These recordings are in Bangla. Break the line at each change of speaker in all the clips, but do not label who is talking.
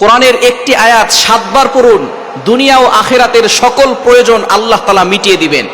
কোরআনের একটি আয়াত সাতবার পড়ুন, দুনিয়া ও আখেরাতের সকল প্রয়োজন আল্লাহ তালা মিটিয়ে দিবেন।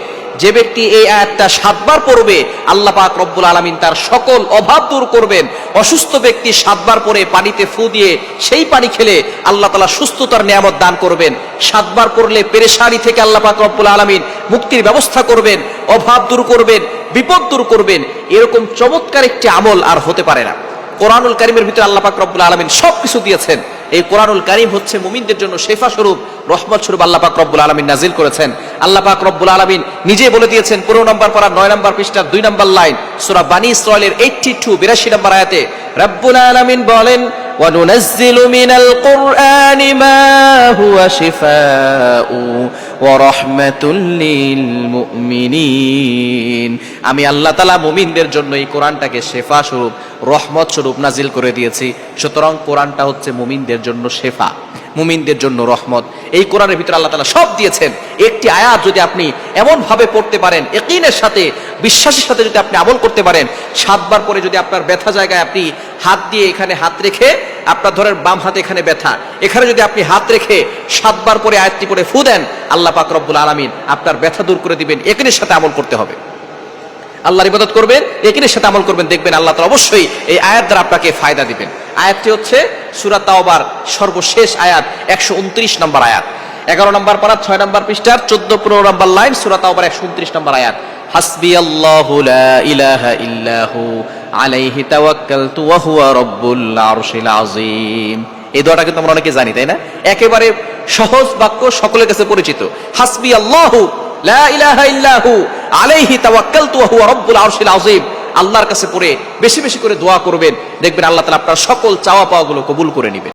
যে ব্যক্তি এই আয়াতটা সাতবার পড়বে, আল্লাহ পাক রব্বুল আলমিন তার সকল অভাব দূর করবেন। অসুস্থ ব্যক্তি সাতবার পরে পানিতে ফু দিয়ে সেই পানি খেলে আল্লাহ তালা সুস্থতার নিয়ামত দান করবেন। সাতবার পড়লে পেরেশানি থেকে আল্লাহ পাক রব্বুল আলমিন মুক্তির ব্যবস্থা করবেন, অভাব দূর করবেন, বিপদ দূর করবেন। এরকম চমৎকার একটি আমল আর হতে পারে না। কোরআনুল কারিমের ভিতরে আল্লাহ পাক রব্বুল আলমিন সব কিছু দিয়েছেন। এই কোরআনুল কারিম হচ্ছে মুমিনদের জন্য শেফা স্বরূপ। রহমত স্বরূপ আল্লাহ পাক রব্বুল আলমিন নাজিল করেছেন। আল্লাহ পাক রব্বুল আলমিন নিজে বলে দিয়েছেন, পনেরো নম্বর পারা, নয় নম্বর পৃষ্ঠার দুই নম্বর লাইন, সুরা বানি ইসরায়েলের এইটটি টু বিরাশি নম্বর আয়াতে, রব্বুল আলমিন বলেন وننزل من القرآن ما هو شفاء ورحمة للمؤمنين আমি আল্লাহ তালা মুমিনদের জন্য এই কোরআনটাকে শেফা স্বরূপ রহমত স্বরূপ নাজিল করে দিয়েছি সুতরাং কোরআনটা হচ্ছে মুমিনদের জন্য শেফা মুমিনদের জন্য রহমত এই কোরআনের ভিতরে আল্লাহ তালা সব দিয়েছেন একটি আয়াত যদি আপনি এমন ভাবে পড়তে পারেন একিনের সাথে বিশ্বাসের সাথে যদি আপনি আমল করতে পারেন সাতবার পরে যদি আপনার ব্যথা জায়গায় আপনি হাত দিয়ে এখানে হাত রেখে আপনার ধরেন বাম হাতে এখানে ব্যথা। এখানে যদি আপনি হাত রেখে সাতবার পরে আয়াতটি পরে ফু দেন, আল্লাহ পাক রব্বুল আলমিন আপনার ব্যথা দূর করে দিবেন। একিনের সাথে আমল করতে হবে। আল্লাহর ইবাদত করবেন, একিনের সাথে আমল করবেন, দেখবেন আল্লাহ তালা অবশ্যই এই আয়াত দ্বারা আপনাকে ফায়দা দিবেন। আয়াতটি হচ্ছে সুরাত তাওবার সর্বশেষ আয়াত, একশো উনত্রিশ নম্বর আয়াত। এগারো নম্বর পারা, ছয় নম্বর পৃষ্ঠার, চোদ্দ পনেরো নম্বর লাইন সুরাত তাওবার একশো উনত্রিশ নম্বর আয়াত। হাসবি আল্লাহু ইলাহা ইল্লাহু আলাইহি তাওয়াক্কালতু ওয়া হুয়া রব্বুল আরশিল আযীম। এই দোয়াটা কিন্তু আমরা অনেকে জানি, তাই না? একেবারে সহজ বাক্য, সকলের কাছে পরিচিত। হাসবি আল্লাহু, লা ইলাহা ইল্লাহু আলাইহি তাওয়াক্কালতু ওয়া হুয়া রব্বুল আরশিল আযীম। আল্লাহর কাছে পড়ে বেশি বেশি করে দোয়া করবেন। দেখবেন আল্লাহ তাআলা আপনার সকল চাওয়া পাওয়াগুলো কবুল করে নেবেন।